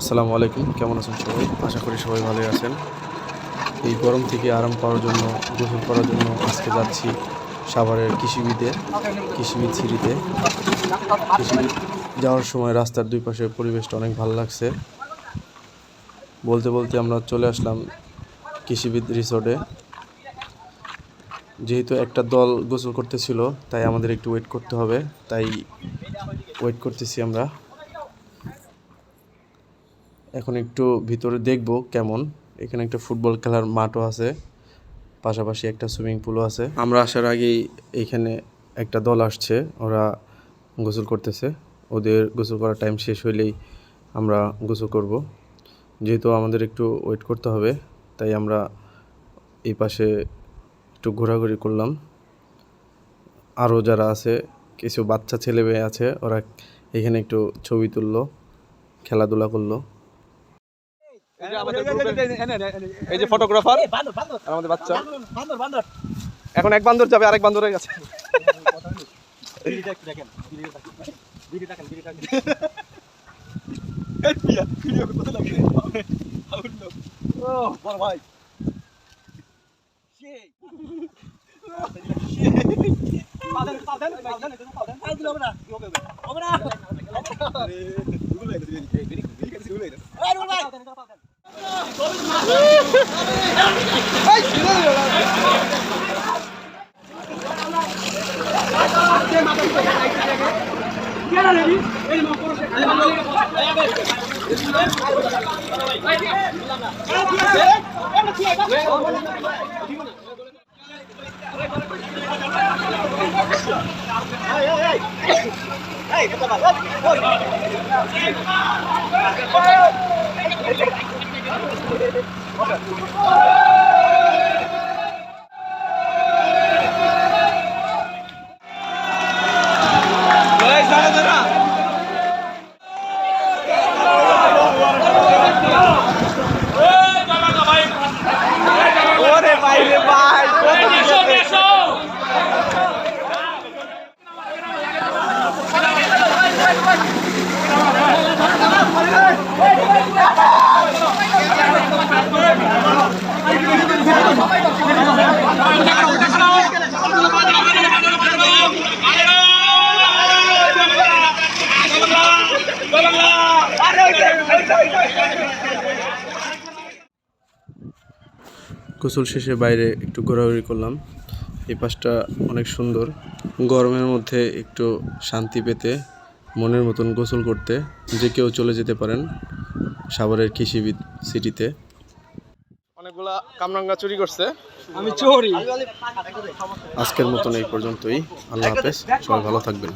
আসসালামু আলাইকুম, কেমন আছেন সবাই? আশা করি সবাই ভালোই আছেন। এই গরম থেকে আরাম পাওয়ার জন্য, গোসল করার জন্য আজকে যাচ্ছি সাভারের কৃষিবিদে, কৃষিবিদ সিঁড়িতে। কৃষিবিদ যাওয়ার সময় রাস্তার দুই পাশে পরিবেশটা অনেক ভালো লাগছে। বলতে বলতে আমরা চলে আসলাম কৃষিবিদ রিসোর্টে। যেহেতু একটা দল গোসল করতেছিল, তাই আমাদের একটু ওয়েট করতে হবে। তাই ওয়েট করতেছি আমরা। এখন একটু ভিতরে দেখব কেমন। এখানে একটা ফুটবল খেলার মাঠও আছে, পাশাপাশি একটা সুইমিং পুলও আছে। আমরা আসার আগেই এখানে একটা দল আসছে, ওরা গোসল করতেছে। ওদের গোসল করার টাইম শেষ হইলেই আমরা গোসল করব। যেহেতু আমাদের একটু ওয়েট করতে হবে, তাই আমরা এই পাশে একটু ঘোরাঘুরি করলাম। আরও যারা আছে, কিছু বাচ্চা ছেলে মেয়ে আছে, ওরা এখানে একটু ছবি তুললো, খেলাধুলা করল। এই যে এই যে ফটোগ্রাফার আমাদের বাচ্চা এখন এক বান্দর যাবে আরেক বান্দরের কাছে Hey, come on, let's go. ওরে গোসল শেষে বাইরে একটু ঘোরাঘুরি করলাম। এই পাশটা অনেক সুন্দর। গরমের মধ্যে একটু শান্তি পেতে মনের মতন গোসল করতে যে কেউ চলে যেতে পারেন সাভারের কৃষিবিদ সিটিতে। অনেকগুলা কামরাঙ্গা চুরি করছে। আমি চোরি আজকের মতন এই পর্যন্তই। আল্লাহ হাফেজ। সবাই ভালো থাকবেন।